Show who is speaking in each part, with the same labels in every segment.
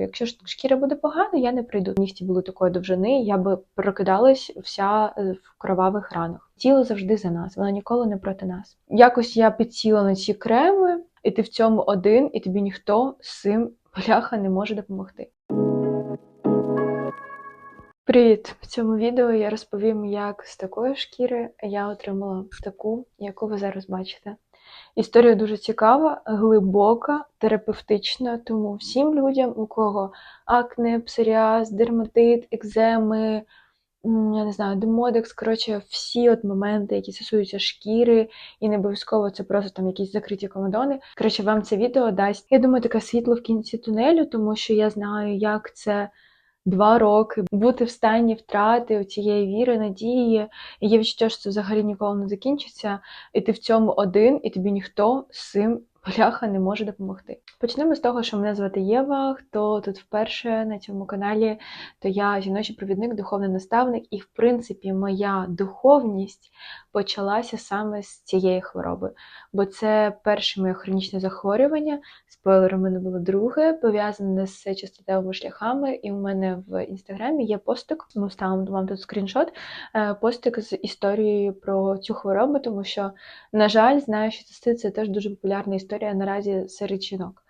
Speaker 1: Якщо шкіра буде погана, я не прийду. Нігті були такої довжини, я би прокидалась вся е, в кровавих ранах. Тіло завжди за нас, воно ніколи не проти нас. Якось я підсіла на ці креми, і ти в цьому один, і тобі ніхто з цим бляха не може допомогти. Привіт! В цьому відео я розповім, як з такої шкіри я отримала таку, яку ви зараз бачите. Історія дуже цікава, глибока, терапевтична, тому всім людям, у кого акне, псоріаз, дерматит, екземи, я не знаю, демодекс, коротше, всі от моменти, які стосуються шкіри, і не обов'язково це просто там якісь закриті комедони. Коротше, вам це відео дасть, я думаю, таке світло в кінці тунелю, тому що я знаю, як це два роки бути в стані втрати цієї віри, надії, і є відчуття, що це взагалі ніколи не закінчиться, і ти в цьому один, і тобі ніхто з цим бляха не може допомогти. Почнемо з того, що мене звати Єва. Хто тут вперше на цьому каналі, то я жіночий провідник, духовний наставник, і, в принципі, моя духовність почалася саме з цієї хвороби, бо це перше моє хронічне захворювання. Спойлер, у мене було друге, пов'язане з частотевими шляхами, і у мене в інстаграмі є постик. Ми ставимо вам тут скріншот, е, постик з історією про цю хворобу, тому що, на жаль, знаю, що це теж дуже популярна історія наразі серед жінок.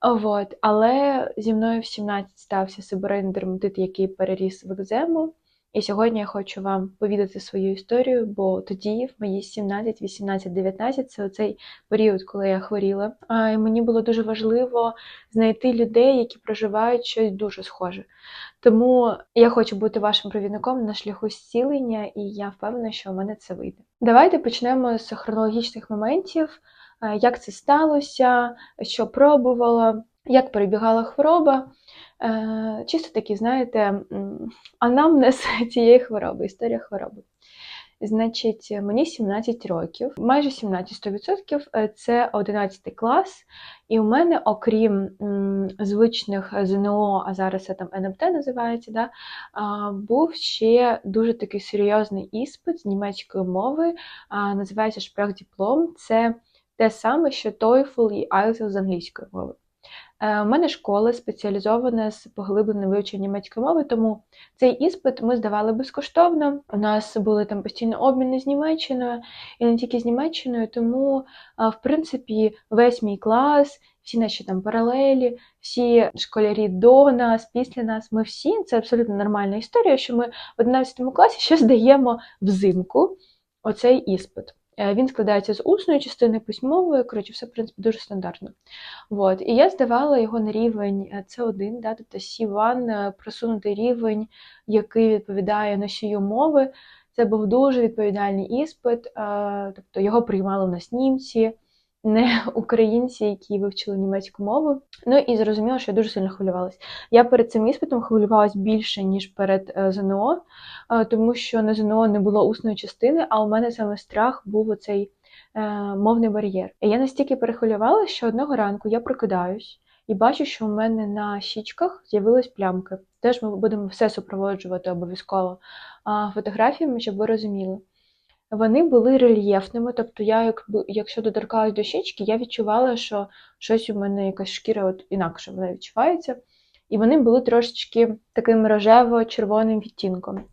Speaker 1: От. Але зі мною в 17 стався сибирейний дерматит, який переріс в екзему. І сьогодні я хочу вам повідати свою історію, бо тоді, в мої 17, 18, 19, це оцей період, коли я хворіла. І мені було дуже важливо знайти людей, які проживають щось дуже схоже. Тому я хочу бути вашим провідником на шляху зцілення, і я впевнена, що у мене це вийде. Давайте почнемо з хронологічних моментів, як це сталося, що пробувала, як перебігала хвороба. Е, Чисто такі, знаєте, анамнез цієї хвороби, історія хвороби. Значить, мені 17 років, майже 17 100%, е, це 11 клас, і у мене, окрім звичних ЗНО, а зараз це там НМТ називається, да, був ще дуже такий серйозний іспит з німецької мови, називається шпрах-диплом. Це те саме, що TOEFL і IELTS з англійської мови. Е, У мене школа спеціалізована з поглибленим вивченням німецької мови, тому цей іспит ми здавали безкоштовно. У нас були там постійно обміни з Німеччиною і не тільки з Німеччиною, тому, а, в принципі, весь мій клас, всі наші там паралелі, всі школярі до нас, після нас, ми всі, це абсолютно нормальна історія, що ми в 11 класі ще здаємо взимку оцей іспит. Е, Він складається з усної частини письмової, коротше, все, в принципі, дуже стандартно. От. І я здавала його на рівень C1, да, тобто C1, е, просунутий рівень, який відповідає носію мови. Це був дуже відповідальний іспит, е, тобто його приймали в нас німці, не українці, які вивчили німецьку мову. Ну і зрозуміло, що я дуже сильно хвилювалася. Я перед цим іспитом хвилювалась більше, ніж перед е, ЗНО, е, тому що на ЗНО не було усної частини, а у мене саме страх був оцей е, мовний бар'єр. І я настільки перехвилювалася, що одного ранку я прокидаюсь і бачу, що у мене на щічках з'явились плямки. Теж ми будемо все супроводжувати обов'язково фотографіями, щоб ви розуміли. Вони були рельєфними, тобто я, якби, якщо доторкалась до щічки, я відчувала, що щось у мене якась шкіра от інакше вона відчувається. І вони були трошечки таким рожево-червоним відтінком.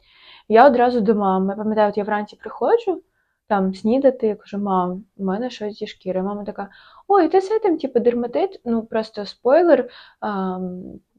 Speaker 1: Я одразу до мами, пам'ятаю, от я вранці приходжу там снідати, я кажу, мам, у мене щось зі шкіри. Мама така: ой, ти це там, типу, дерматит, ну просто спойлер,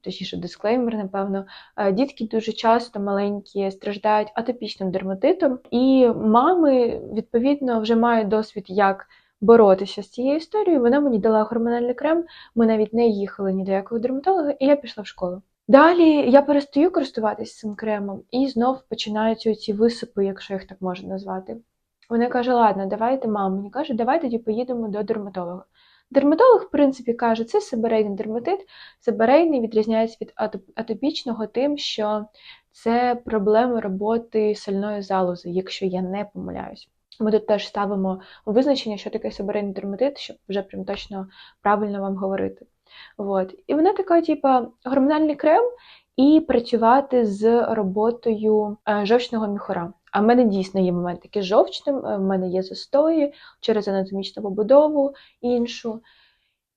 Speaker 1: точніше, дисклеймер, напевно. Е, Дітки дуже часто маленькі страждають атопічним дерматитом, і мами, відповідно, вже мають досвід, як боротися з цією історією. Вона мені дала гормональний крем, ми навіть не їхали ні до якого дерматолога, і я пішла в школу. Далі я перестаю користуватися цим кремом, і знов починаються ці висипи, якщо їх так можна назвати. Вона каже: ладно, давайте, мама мені каже, давай тоді поїдемо до дерматолога. Дерматолог, в принципі, каже, це сибирейний дерматит. Сибирейний відрізняється від атопічного тим, що це проблеми роботи сальної залози, якщо я не помиляюсь. Ми тут теж ставимо визначення, що таке сибирейний дерматит, щоб вже прям точно правильно вам говорити. От. І вона така, типа, гормональний крем і працювати з роботою е, жовчного міхура. А в мене дійсно є момент такий жовчним, е, в мене є застої через анатомічну побудову іншу.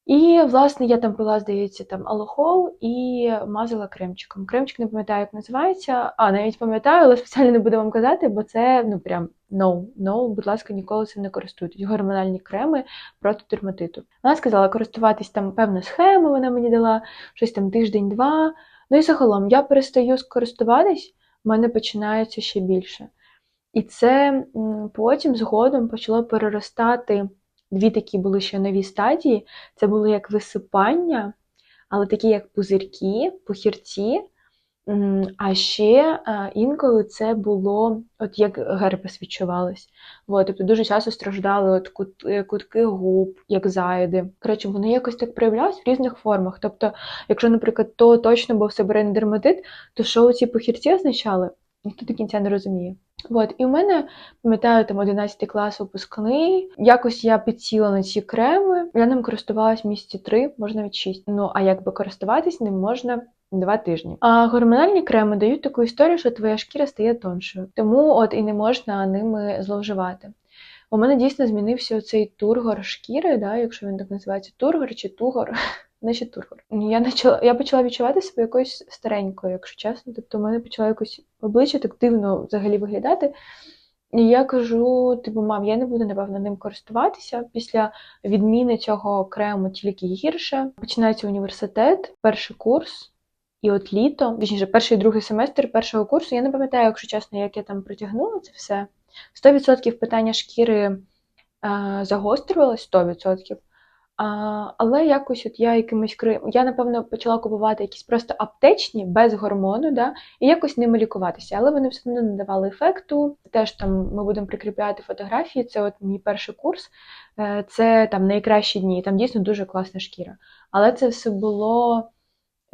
Speaker 1: І, власне, я там пила, здається, там алохол і мазала кремчиком. Кремчик не пам'ятаю, як називається. А, навіть пам'ятаю, але спеціально не буду вам казати, бо це ну прям no, no, будь ласка, ніколи цим не користуйтесь. Гормональні креми проти дерматиту. Вона сказала користуватись там певну схему, вона мені дала щось там тиждень-два. Ну і загалом я перестаю користуватись, в мене починається ще більше. І це потім згодом почало переростати. Дві такі були ще нові стадії. Це було як висипання, але такі як пузирки, пухірці. А ще інколи це було, от як герпес відчувалось. От, тобто дуже часто страждали от кут, е, кутки губ, як зайди. Коротше, вони якось так проявлялись в різних формах. Тобто, якщо, наприклад, то точно був себерейний дерматит, то що ці похірці означали, ніхто до кінця не розуміє. От, і в мене, пам'ятаю, там 11 клас випускний. Якось я підсіла на ці креми. Я ним користувалась місяці три, можна навіть шість. Ну а якби користуватись ним можна. Два тижні. А гормональні креми дають таку історію, що твоя шкіра стає тоншою. Тому от і не можна ними зловживати. У мене дійсно змінився цей тургор шкіри, да, якщо він так називається, тургор чи тугор. Значить, тургор. Я почала, я почала відчувати себе якоюсь старенькою, якщо чесно. Тобто, в мене почало якось обличчя так дивно взагалі виглядати. І я кажу: типу, мам, я не буду, напевно, ним користуватися. Після відміни цього крему тільки гірше. Починається університет, перший курс. І от літо, точніше, перший і другий семестр першого курсу, я не пам'ятаю, якщо чесно, як я там протягнула це все. 100% питання шкіри е, загострювалось, 100%. Але якось от я якимось. Я, напевно, почала купувати якісь просто аптечні без гормону, да, і якось ними лікуватися. Але вони все одно не давали ефекту. Теж там ми будемо прикріпляти фотографії. Це от мій перший курс, е, це там найкращі дні. Там дійсно дуже класна шкіра. Але це все було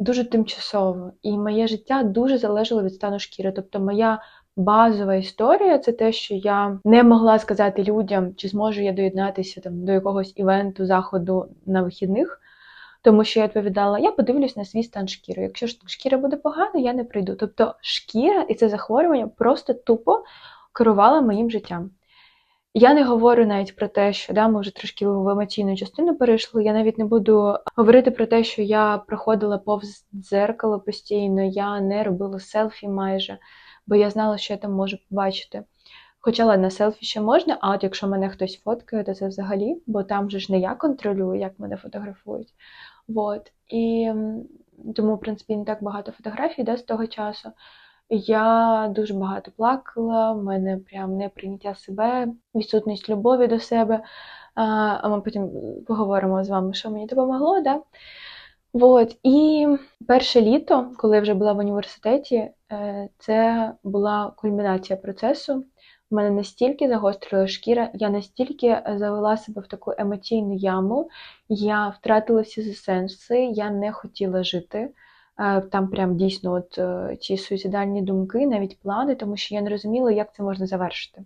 Speaker 1: дуже тимчасово. І моє життя дуже залежало від стану шкіри. Тобто, моя базова історія це те, що я не могла сказати людям, чи зможу я доєднатися там до якогось івенту, заходу на вихідних. Тому що я відповідала, я подивлюсь на свій стан шкіри. Якщо шкіра буде погана, я не прийду. Тобто шкіра і це захворювання просто тупо керувало моїм життям. Я не говорю навіть про те, що да, ми вже трошки в емоційну частину перейшли. Я навіть не буду говорити про те, що я проходила повз дзеркало постійно, я не робила селфі майже, бо я знала, що я там можу побачити. Хоча на селфі ще можна, а от якщо мене хтось фоткає, то це взагалі, бо там же ж не я контролюю, як мене фотографують. Вот. І тому, в принципі, не так багато фотографій да, з того часу. Я дуже багато плакала, в мене прям неприйняття себе, відсутність любові до себе. А ми потім поговоримо з вами, що мені допомогло. Да? Вот. І перше літо, коли я вже була в університеті, е, це була кульмінація процесу. У мене настільки загострила шкіра, я настільки завела себе в таку емоційну яму, я втратила всі сенси, я не хотіла жити. Е, там прям дійсно от е, ці суїцидальні думки, навіть плани, тому що я не розуміла, як це можна завершити.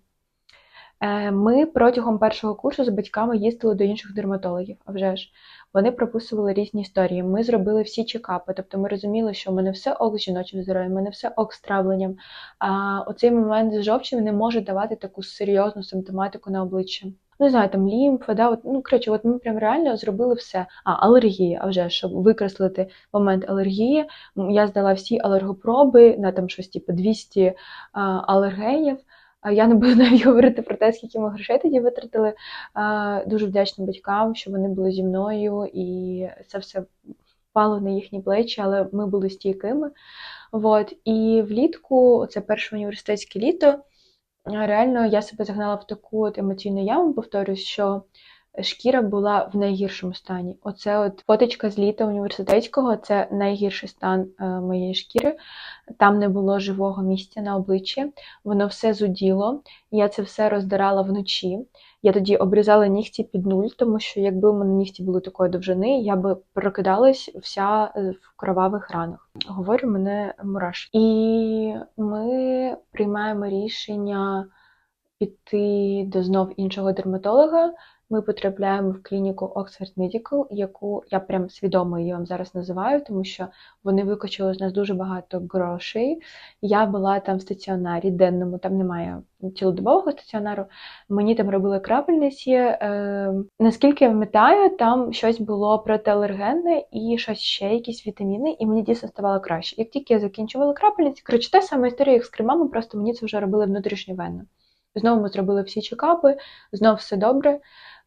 Speaker 1: Е, ми протягом першого курсу з батьками їздили до інших дерматологів, а вже ж вони прописували різні історії. Ми зробили всі чекапи, тобто ми розуміли, що в мене все ок з жіночим здоров'ям, в мене все ок з травленням. А оцей момент з жовчем не може давати таку серйозну симптоматику на обличчя. Не знаю, там лімфа, да, от, ну коротше, от ми прям реально зробили все. А, алергія, а вже щоб викреслити момент алергії, я здала всі алергопроби на там щось типу 200 а, алергенів. Я не буду навіть говорити про те, скільки ми грошей тоді витратили. Дуже вдячна батькам, що вони були зі мною, і це все впало на їхні плечі, але ми були стійкими. От. І влітку, це перше університетське літо реально я себе загнала в таку от емоційну яму, повторюсь, що шкіра була в найгіршому стані. Оце от фоточка з літа університетського це найгірший стан е, моєї шкіри. Там не було живого місця на обличчі, воно все зуділо. Я це все роздирала вночі. Я тоді обрізала нігті під нуль, тому що якби у мене нігті були такої довжини, я би прокидалась вся е, в кровавих ранах. Говорю, мене мураш. І ми приймаємо рішення піти до знов іншого дерматолога. Ми потрапляємо в клініку Oxford Medical, яку я прям свідомо її вам зараз називаю, тому що вони викачали з нас дуже багато грошей. Я була там в стаціонарі денному, там немає цілодобового стаціонару. Мені там робили крапельниці. Е, наскільки я пам'ятаю, там щось було протиалергенне і щось ще, якісь вітаміни, і мені дійсно ставало краще. Як тільки я закінчувала крапельниці, коротше, та сама історія, як з кремами, просто мені це вже робили внутрішньовенно. Знову ми зробили всі чекапи, знов все добре.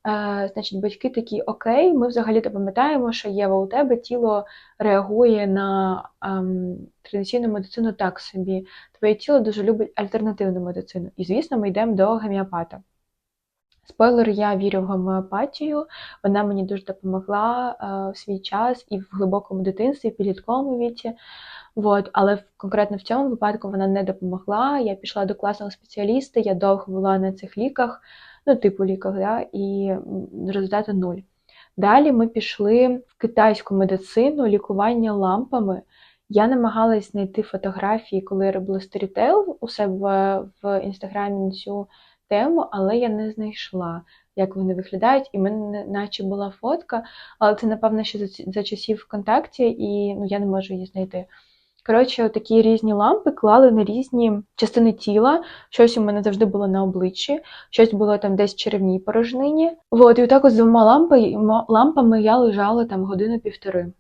Speaker 1: Е, Значить, батьки такі, окей, ми взагалі-то пам'ятаємо, що Єва, у тебе тіло реагує на ем, традиційну медицину так собі. Твоє тіло дуже любить альтернативну медицину. І, звісно, ми йдемо до гомеопата. Спойлер, я вірю в гомеопатію, вона мені дуже допомогла е, в свій час і в глибокому дитинстві, і в підлітковому віці. Вот. Але конкретно в цьому випадку вона не допомогла. Я пішла до класного спеціаліста, я довго була на цих ліках, ну, типу ліках, да, і м, результату нуль. Далі ми пішли в китайську медицину, лікування лампами. Я намагалась знайти фотографії, коли я робила сторітейл у себе в інстаграмі на цю тему, але я не знайшла, як вони виглядають. І в мене наче була фотка, але це, напевно, ще за часів ВКонтакті, і ну, я не можу її знайти. Коротше, такі різні лампи клали на різні частини тіла. Щось у мене завжди було на обличчі, щось було там десь в черевній порожнині. От, і отак от з двома лампи, лампами я лежала там годину-півтори.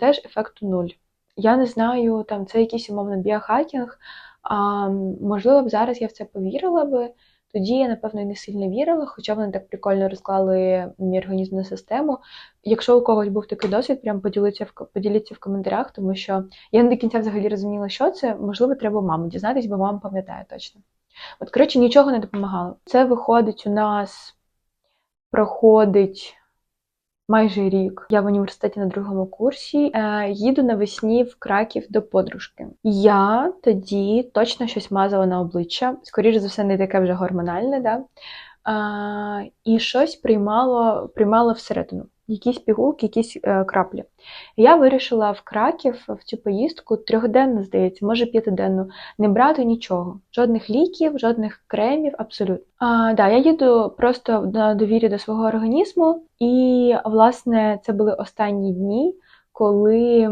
Speaker 1: Теж ефекту нуль. Я не знаю, там це якийсь умовно біохакінг. А, можливо б зараз я в це повірила би. Тоді я, напевно, і не сильно вірила, хоча вони так прикольно розклали мій організм на систему. Якщо у когось був такий досвід, прям поділіться в поділіться в коментарях, тому що я не до кінця взагалі розуміла, що це. Можливо, треба маму дізнатись, бо мама пам'ятає точно. От, коротше, нічого не допомагало. Це виходить у нас проходить майже рік. Я в університеті на другому курсі. Е, їду навесні в Краків до подружки. Я тоді точно щось мазала на обличчя, скоріше за все, не таке вже гормональне, да? Е, і щось приймало, приймало всередину. Якісь пігулки, якісь е, краплі. Я вирішила в Краків в цю поїздку трьохденну, здається, може п'ятиденну, не брати нічого, жодних ліків, жодних кремів, абсолютно. А, да, я їду просто на довірі до свого організму, і власне це були останні дні, коли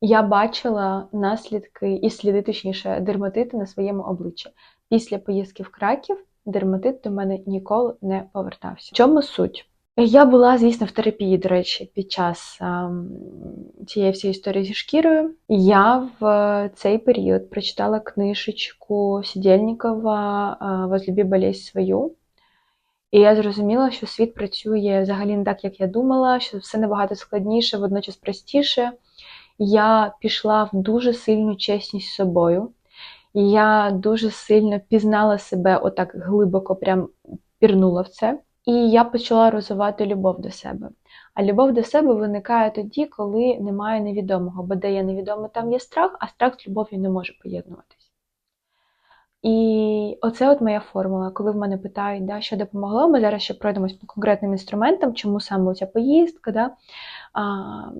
Speaker 1: я бачила наслідки і сліди, точніше, дерматити на своєму обличчі. Після поїздки в Краків дерматит до мене ніколи не повертався. В чому суть? Я була, звісно, в терапії, до речі, під час ем, цієї всієї історії зі шкірою. Я в цей період прочитала книжечку Сідєльнікова е, «Возлюби болезнь свою. І я зрозуміла, що світ працює взагалі не так, як я думала, що все набагато складніше, водночас простіше. Я пішла в дуже сильну чесність з собою. Я дуже сильно пізнала себе отак глибоко, прям пірнула в це. І я почала розвивати любов до себе. А любов до себе виникає тоді, коли немає невідомого, бо де є невідоме, там є страх, а страх з любов'ю не може поєднуватись. І оце от моя формула. Коли в мене питають, да, що допомогло, ми зараз ще пройдемось по конкретним інструментам, чому саме ця поїздка, да, а,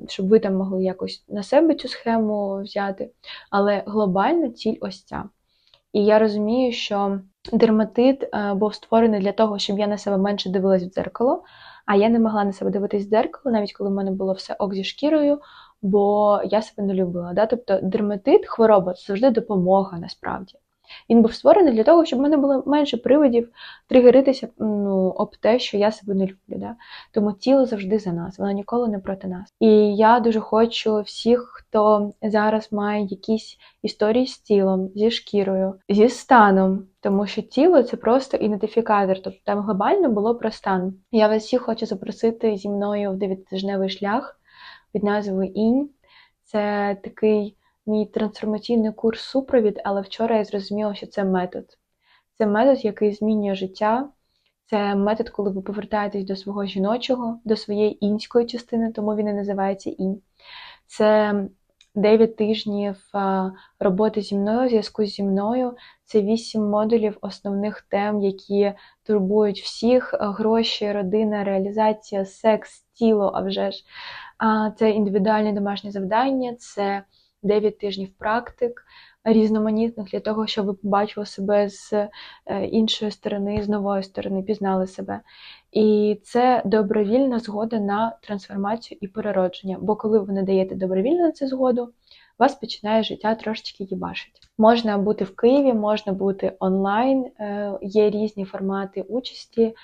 Speaker 1: щоб ви там могли якось на себе цю схему взяти. Але глобальна ціль ось ця. І я розумію, що дерматит е, був створений для того, щоб я на себе менше дивилась в дзеркало, а я не могла на себе дивитись в дзеркало, навіть коли в мене було все ок зі шкірою, бо я себе не любила. Да? Тобто дерматит, хвороба це завжди допомога насправді. Він був створений для того, щоб в мене було менше приводів тригеритися ну, об те, що я себе не люблю. Да? Тому тіло завжди за нас, воно ніколи не проти нас. І я дуже хочу всіх, хто зараз має якісь історії з тілом, зі шкірою, зі станом, тому що тіло це просто ідентифікатор, тобто там глобально було про стан. Я вас всіх хочу запросити зі мною в дев'ятитижневий шлях під назвою Інь. Це такий мій трансформаційний курс супровід, але вчора я зрозуміла, що це метод. Це метод, який змінює життя. Це метод, коли ви повертаєтесь до свого жіночого, до своєї інської частини, тому він і називається інь. Це 9 тижнів роботи зі мною, зв'язку зі мною. Це 8 модулів основних тем, які турбують всіх: гроші, родина, реалізація, секс, тіло, а вже ж. Це індивідуальне домашнє завдання, це 9 тижнів практик різноманітних для того, щоб ви побачили себе з е, іншої сторони, з нової сторони, пізнали себе. І це добровільна згода на трансформацію і переродження. Бо коли ви не даєте добровільно на це згоду, вас починає життя трошечки їбашить. Можна бути в Києві, можна бути онлайн, е, є різні формати участі.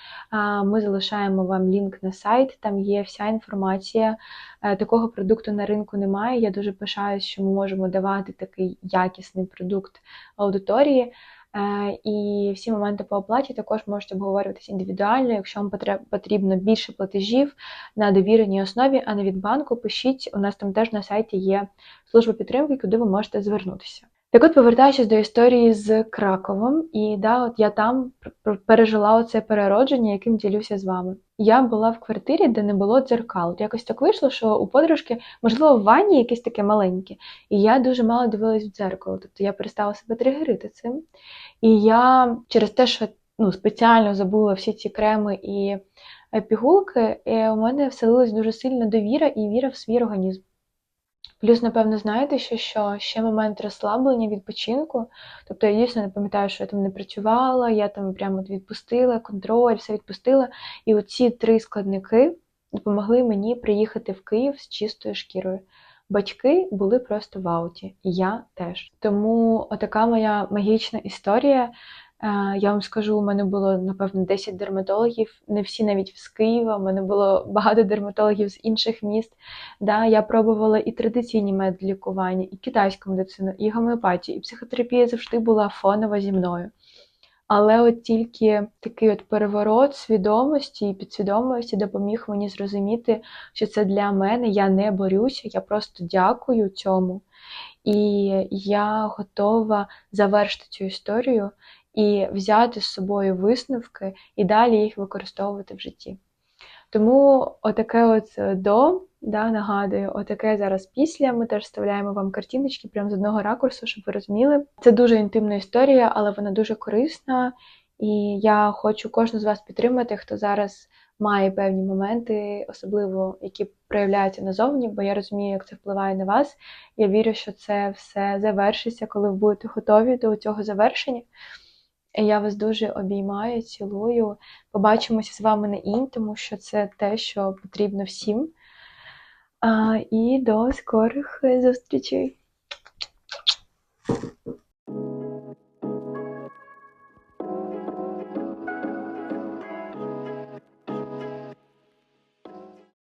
Speaker 1: Ми залишаємо вам лінк на сайт, там є вся інформація. Е, Такого продукту на ринку немає. Я дуже пишаюсь, що ми можемо давати такий якісний продукт аудиторії. Е, І всі моменти по оплаті також можуть обговорюватися індивідуально. Якщо вам потрібно більше платежів на довіреній основі, а не від банку, пишіть. У нас там теж на сайті є служба підтримки, куди ви можете звернутися. Так от, повертаючись до історії з Краковом, і да, от я там пережила оце переродження, яким ділюся з вами. Я була в квартирі, де не було дзеркал. Якось так вийшло, що у подружки, можливо, в ванні якесь таке маленьке, і я дуже мало дивилась в дзеркало. Тобто я перестала себе тригерити цим. І я через те, що ну, спеціально забула всі ці креми і пігулки, е, у мене вселилась дуже сильна довіра і віра в свій організм. Плюс, напевно, знаєте, що, що ще момент розслаблення, відпочинку. Тобто я дійсно не пам'ятаю, що я там не працювала, я там прямо відпустила контроль, все відпустила. І оці три складники допомогли мені приїхати в Київ з чистою шкірою. Батьки були просто в ауті, і я теж. Тому отака моя магічна історія. Е, Я вам скажу, у мене було напевно 10 дерматологів, не всі навіть з Києва. У мене було багато дерматологів з інших міст. Да, я пробувала і традиційні методи лікування, і китайську медицину, і гомеопатію, і психотерапія завжди була фонова зі мною. Але от тільки такий от переворот свідомості і підсвідомості допоміг мені зрозуміти, що це для мене, я не борюся, я просто дякую цьому. І я готова завершити цю історію і взяти з собою висновки і далі їх використовувати в житті. Тому отаке от е, до, да, нагадую, отаке зараз після. Ми теж вставляємо вам картиночки прямо з одного ракурсу, щоб ви розуміли. Це дуже інтимна історія, але вона дуже корисна. І я хочу кожну з вас підтримати, хто зараз має певні моменти, особливо які проявляються назовні, бо я розумію, як це впливає на вас. Я вірю, що це все завершиться, коли ви будете готові до цього завершення. Я вас дуже обіймаю, цілую. Побачимося з вами на ін, тому що це те, що потрібно всім. А, І до скорих е, зустрічей!